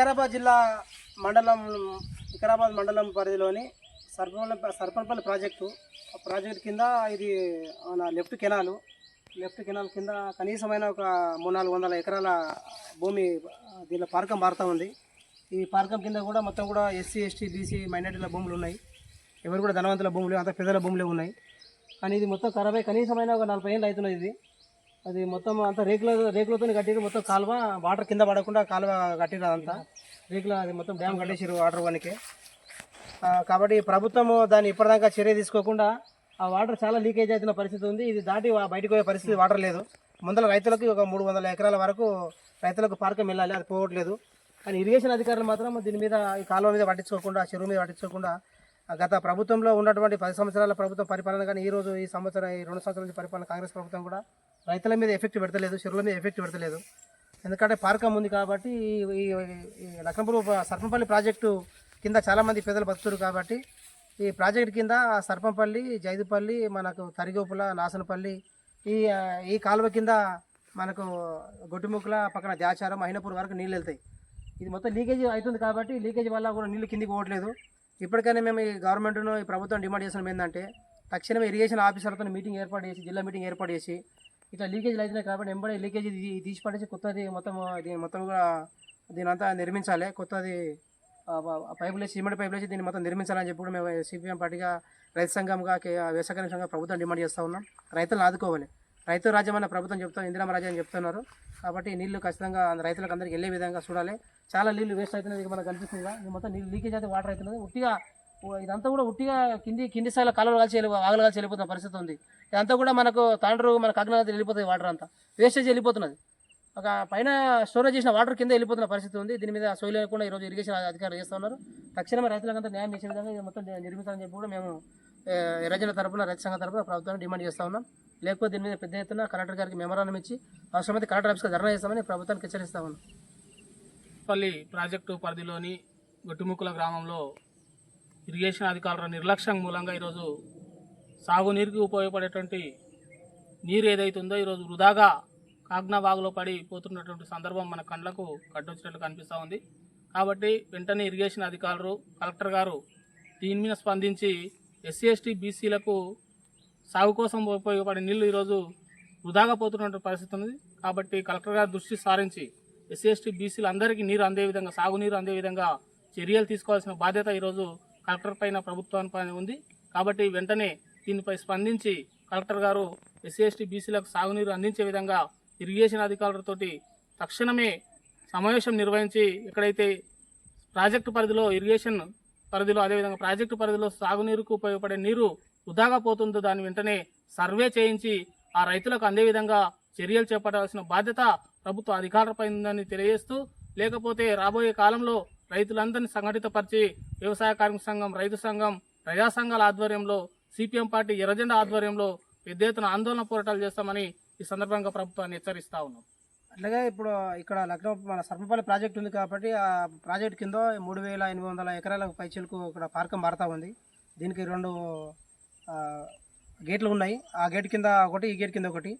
వికారాబాద్ జిల్లా మండలం వికారాబాద్ మండలం పరిధిలోని సర్పంపల్లి సర్పంపల్లి ప్రాజెక్టు ప్రాజెక్ట్ కింద ఇది మన లెఫ్ట్ కెనాలు లెఫ్ట్ కెనాల్ కింద కనీసమైన ఒక మూడు నాలుగు వందల ఎకరాల భూమి దీనిలో పార్కం మారుతూ ఉంది. ఈ పార్కం కింద కూడా మొత్తం కూడా ఎస్సీ ఎస్టీ బీసీ మైనార్టీల భూములు ఉన్నాయి. ఎవరు కూడా ధనవంతుల భూములు అంత పెద్దల భూములే ఉన్నాయి. కానీ ఇది మొత్తం ఖరాబ్ అయ్యి కనీసమైన ఒక నలభై ఏళ్ళు అవుతున్నది ఇది. అది మొత్తం అంతా రేకుల రేకులతో కట్టిరు. మొత్తం కాలువ వాటర్ కింద పడకుండా కాలువ కట్టిరు అదంతా. రేకుల అది మొత్తం డ్యామ్ కట్టేసారు వాటర్ వానికి. కాబట్టి ప్రభుత్వము దాన్ని ఇప్పటిదాకా చర్య తీసుకోకుండా ఆ వాటర్ చాలా లీకేజ్ అవుతున్న పరిస్థితి ఉంది. ఇది దాటి బయటకు పోయే పరిస్థితి వాటర్ లేదు. ముందర రైతులకు ఒక మూడు వందల ఎకరాల వరకు రైతులకు పార్కం వెళ్ళాలి. అది పోవట్లేదు. కానీ ఇరిగేషన్ అధికారులు మాత్రం దీని మీద ఈ కాలువ మీద పట్టించుకోకుండా చెరువు మీద పట్టించుకోకుండా గత ప్రభుత్వంలో ఉన్నటువంటి పది సంవత్సరాల ప్రభుత్వం పరిపాలన కానీ ఈ రోజు ఈ సంవత్సరం ఈ రెండు సంవత్సరాల నుంచి పరిపాలన కాంగ్రెస్ ప్రభుత్వం కూడా రైతుల మీద ఎఫెక్ట్ పెడతలేదు చెరువుల మీద ఎఫెక్ట్ పెడతలేదు. ఎందుకంటే పార్కం ఉంది కాబట్టి ఈ ఈ లక్ష్మపూర్ సర్పంపల్లి ప్రాజెక్టు కింద చాలామంది పేదలు బతుకుతారు కాబట్టి ఈ ప్రాజెక్ట్ కింద సర్పంపల్లి జైదుపల్లి మనకు తరిగోపుల నాసనపల్లి ఈ ఈ కాలువ కింద మనకు గొడ్డుముక్కల పక్కన దాచారం అయినపూర్ వరకు నీళ్ళు వెళ్తాయి. ఇది మొత్తం లీకేజ్ అవుతుంది కాబట్టి లీకేజ్ వల్ల కూడా నీళ్ళు కిందికి పోవట్లేదు. ఇప్పటికైనా మేము ఈ గవర్నమెంట్ను ఈ ప్రభుత్వం డిమాండ్ చేసిన ఏంటంటే తక్షణమే ఇరిగేషన్ ఆఫీసర్తో మీటింగ్ ఏర్పాటు చేసి జిల్లా మీటింగ్ ఏర్పాటు చేసి ఇట్లా లీకేజ్లు అవుతున్నాయి కాబట్టి ఎంబడే లీకేజ్ తీసి పడేసి కొత్తది మొత్తం దీని మొత్తం కూడా దీని అంతా నిర్మించాలి. కొత్తది ఆ, పైపులు వేసి సిమెంట్ పైపులు వేసి దీన్ని మొత్తం నిర్మించాలని చెప్పి కూడా మేము సిపిఎం పార్టీగా రైతు సంఘంగా వ్యవసాయ సంఘంగా ప్రభుత్వం డిమాండ్ చేస్తూ ఉన్నాం. రైతులను ఆదుకోవాలి. రైతు రాజ్యం అన్న ప్రభుత్వం చెప్తాం ఇందిరామ రాజ్యం అని చెప్తున్నారు. కాబట్టి నీళ్ళు ఖచ్చితంగా రైతులకు అందరికీ వెళ్ళే విధంగా చూడాలి. చాలా నీళ్ళు వేస్ట్ అవుతున్నది మనకు కనిపిస్తుంది మొత్తం నీళ్ళు లీకేజ్ అయితే వాటర్ అవుతున్నది. ఉట్టిగా ఇదంతా కూడా ఉట్టిగా కింది కింది స్థాయిలో కాలువలు కలిసి వెళ్ళి ఆగలు కలిసి వెళ్ళిపోతున్న పరిస్థితి ఉంది. ఇదంతా కూడా మనకు తాండ్రు మన కాకినాడ వెళ్ళిపోతుంది వాటర్ అంతా. వేస్టేజ్ వెళ్ళిపోతున్నది. ఒక పైన స్టోరేజ్ చేసిన వాటర్ కింద వెళ్ళిపోతున్న పరిస్థితి ఉంది. దీని మీద సోయి లేకుండా ఈరోజు ఇరిగేషన్ అధికారులు చేస్తున్నారు తక్షణమే రైతులకంతా న్యాయం చేసే విధంగా ఇది మొత్తం నిర్మితాలని చెప్పి కూడా మేము ఏ, తరపున రైతు సంఘం తరపున ప్రభుత్వాన్ని డిమాండ్ చేస్తూ ఉన్నాం. లేకపోతే దీని మీద పెద్ద ఎత్తున కలెక్టర్ గారికి మెమరానం ఇచ్చి అవసరమైతే కలెక్టర్ ఆఫీస్కి ధర్నా చేస్తామని ప్రభుత్వానికి హెచ్చరిస్తా ఉన్నాం. పల్లి ప్రాజెక్టు పరిధిలోని గొట్టుముక్కుల గ్రామంలో ఇరిగేషన్ అధికారుల నిర్లక్ష్యం మూలంగా ఈరోజు సాగునీరుకి ఉపయోగపడేటువంటి నీరు ఏదైతుందో ఈరోజు వృధాగా కాగ్నా వాగులో పడి పోతున్నటువంటి సందర్భం మన కళ్ళకు కట్టొచ్చినట్లు కనిపిస్తూ ఉంది. కాబట్టి వెంటనే ఇరిగేషన్ అధికారులు కలెక్టర్ గారు దీని మీద స్పందించి ఎస్సీ ఎస్టీ బీసీలకు సాగు కోసం ఉపయోగపడే నీళ్ళు ఈరోజు వృధాగా పోతున్నటువంటి పరిస్థితి ఉంది. కాబట్టి కలెక్టర్ గారు దృష్టి సారించి ఎస్సీ ఎస్టీ బీసీలు అందరికీ నీరు అందే విధంగా సాగునీరు అందే విధంగా చర్యలు తీసుకోవాల్సిన బాధ్యత ఈరోజు కలెక్టర్ పైన ప్రభుత్వానిపై ఉంది. కాబట్టి వెంటనే దీనిపై స్పందించి కలెక్టర్ గారు ఎస్సీ ఎస్టీ బీసీలకు సాగునీరు అందించే విధంగా ఇరిగేషన్ అధికారులతోటి తక్షణమే సమావేశం నిర్వహించి ఎక్కడైతే ప్రాజెక్టు పరిధిలో ఇరిగేషన్ పరిధిలో అదేవిధంగా ప్రాజెక్టు పరిధిలో సాగునీరుకు ఉపయోగపడే నీరు వృధాగా పోతుందో దాన్ని వెంటనే సర్వే చేయించి ఆ రైతులకు అందే విధంగా చర్యలు చేపట్టాల్సిన బాధ్యత ప్రభుత్వ అధికారులపై ఉందని తెలియజేస్తూ లేకపోతే రాబోయే కాలంలో రైతులందరినీ సంఘటితపరిచి వ్యవసాయ కార్మిక సంఘం రైతు సంఘం ప్రజా సంఘాల ఆధ్వర్యంలో సిపిఎం పార్టీ ఎర్రజెండా ఆధ్వర్యంలో పెద్ద ఎత్తున ఆందోళన పోరాటాలు చేస్తామని ఈ సందర్భంగా ప్రభుత్వాన్ని హెచ్చరిస్తా ఉన్నాం. అట్లాగే ఇప్పుడు ఇక్కడ లక్నో మన సర్పపల్లి ప్రాజెక్ట్ ఉంది కాబట్టి ఆ ప్రాజెక్ట్ కింద మూడు వేల ఎనిమిది వందల ఎకరాల పైచీలకు ఇక్కడ పార్కం మారుతా ఉంది. దీనికి రెండు గేట్లు ఉన్నాయి. ఆ గేట్ కింద ఒకటి ఈ గేట్ కింద ఒకటి.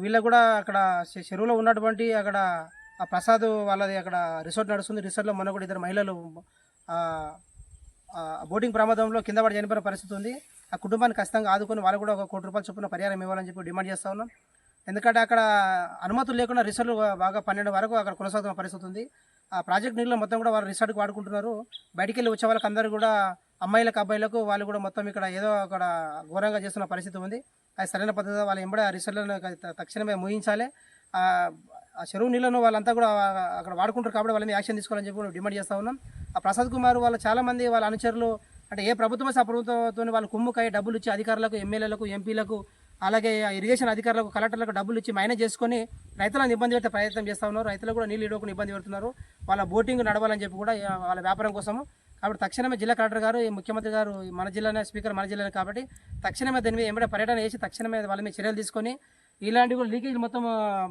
వీళ్ళకు కూడా అక్కడ చె- చెరువులో ఉన్నటువంటి అక్కడ ఆ ప్రసాద్ వాళ్ళది అక్కడ రిసార్ట్ నడుస్తుంది. రిసార్ట్లో మన కూడా ఇద్దరు మహిళలు బోటింగ్ ప్రమాదంలో కింద పడి చనిపోయిన పరిస్థితి ఉంది. ఆ కుటుంబాన్ని ఖచ్చితంగా ఆదుకొని వాళ్ళు కూడా ఒక కోటి రూపాయలు చొప్పున పరిహారం ఇవ్వాలని చెప్పి డిమాండ్ చేస్తా ఉన్నాం. ఎందుకంటే అక్కడ అనుమతులు లేకుండా రిసార్ట్లు బాగా పన్నెండు వరకు అక్కడ కొనసాగుతున్న పరిస్థితి ఉంది. ఆ ప్రాజెక్ట్ నీళ్ళు మొత్తం కూడా వాళ్ళు రిసార్ట్కి వాడుకుంటున్నారు. బయటికి వెళ్ళి వచ్చే వాళ్ళకి అందరూ కూడా అమ్మాయిలకు అబ్బాయిలకు వాళ్ళు కూడా మొత్తం ఇక్కడ ఏదో అక్కడ ఘోరంగా చేస్తున్న పరిస్థితి ఉంది. అది సరైన పద్ధతి వాళ్ళు ఎంబడే ఆ రిసార్ట్లను తక్షణమే ముగించాలి. ఆ చెరువు నీళ్ళను వాళ్ళంతా కూడా అక్కడ వాడుకుంటారు కాబట్టి వాళ్ళని యాక్షన్ తీసుకోవాలని చెప్పి కూడా డిమాండ్ చేస్తా ఉన్నాం. ఆ ప్రసాద్ కుమార్ వాళ్ళు చాలామంది వాళ్ళ అనుచరులు అంటే ఏ ప్రభుత్వం వస్తే ఆ ప్రభుత్వంతో వాళ్ళు కుమ్ముకాయ డబ్బులు ఇచ్చి అధికారులకు ఎమ్మెల్యేలకు ఎంపీలకు అలాగే ఇరిగేషన్ అధికారులకు కలెక్టర్లకు డబ్బులు ఇచ్చి మైనస్ చేసుకొని రైతులను ఇబ్బంది పెట్టే ప్రయత్నం చేస్తూ ఉన్నారు. రైతులకు కూడా నీళ్ళు ఇవ్వకుండా ఇబ్బంది పెడుతున్నారు. వాళ్ళ బోటింగ్ నడవాలని చెప్పి కూడా వాళ్ళ వ్యాపారం కోసము. కాబట్టి తక్షణమే జిల్లా కలెక్టర్ గారు ఈ ముఖ్యమంత్రి గారు మన జిల్లానే స్పీకర్ మన జిల్లానే కాబట్టి తక్షణమే దాని మీద ఎంబడే పర్యటన చేసి తక్షణమే వాళ్ళ మీద చర్యలు తీసుకొని ఇలాంటి కూడా లీకేజ్ మొత్తం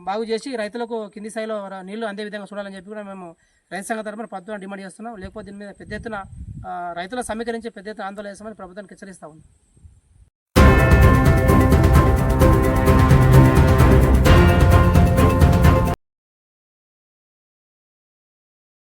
బాగు చేసి రైతులకు కింది స్థాయిలో నీళ్ళు అందే విధంగా చూడాలని చెప్పి కూడా మేము రైతు సంఘ తరఫున ప్రభుత్వం డిమాండ్ చేస్తున్నాం. లేకపోతే దీని మీద పెద్ద ఎత్తున రైతుల సమీకరించి పెద్ద ఎత్తున ఆందోళన చేస్తామని ప్రభుత్వానికి హెచ్చరిస్తా ఉంది